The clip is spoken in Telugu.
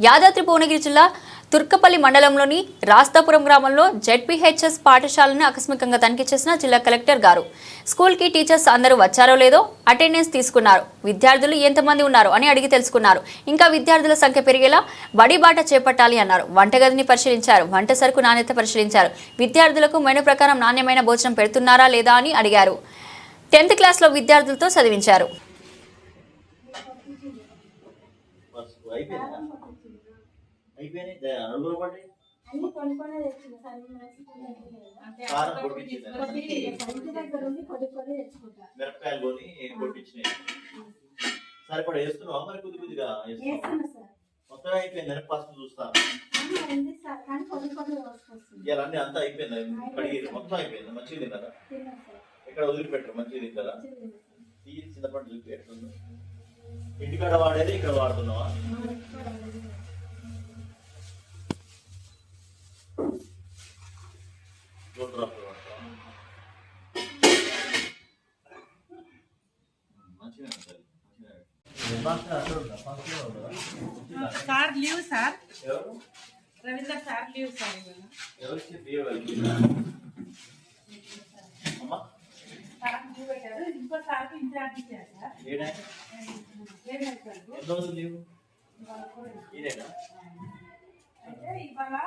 యాదాద్రి భువనగిరి జిల్లా తుర్కపల్లి మండలంలోని రాస్తాపురం గ్రామంలో జెడ్పీహెచ్ఎస్ పాఠశాలను ఆకస్మికంగా తనిఖీ చేసిన జిల్లా కలెక్టర్ గారు. స్కూల్కి టీచర్స్ అందరూ వచ్చారో లేదో అటెండెన్స్ తీసుకున్నారు. విద్యార్థులు ఎంతమంది ఉన్నారు అని అడిగి తెలుసుకున్నారు. ఇంకా విద్యార్థుల సంఖ్య పెరిగేలా బడి బాట చేపట్టాలి అన్నారు. వంటగదిని పరిశీలించారు. వంట సరుకు నాణ్యత పరిశీలించారు. విద్యార్థులకు మెను ప్రకారం నాణ్యమైన భోజనం పెడుతున్నారా లేదా అని అడిగారు. టెన్త్ క్లాస్లో విద్యార్థులతో చదివించారు. అయిపోయిందా? అయిపోయినాయి? అన్ని తెచ్చుకుంటా. కారం పొడిపించింది కొద్ది ఇంటి దగ్గర ఉండి కొన్ని కొన్ని తెచ్చుకుంటా. మిరపకాయలు కొని కొట్టించినాయి? సరిపడా వేస్తున్నావా? మరి కొద్ది కొద్దిగా వేస్తున్నావా? వేస్తున్నా సార్. మొత్తం అయిపోయింది చూస్తాను వస్తుంది ఇలా అన్ని అంతా అయిపోయింది? కడిగి మొత్తం అయిపోయింది? మంచిగా తిన్నారా? ఎక్కడ వదిలిపెట్టరు? మంచిగా తింటారా. తీసి చింతపండు చూపి ఎట్లుందో. ఇంటికాడ వాడేది ఇక్కడ వాడుతున్నావా? Sir leave sir. Ravinder sir leave sir ఎవరికి అమ్మా. సార్ లీవ్ పెట్టారు. ఇంకో సార్ ఇన్ఛార్జ్ ఇచ్చారు సార్. రోజులు లీవు ఇవాళ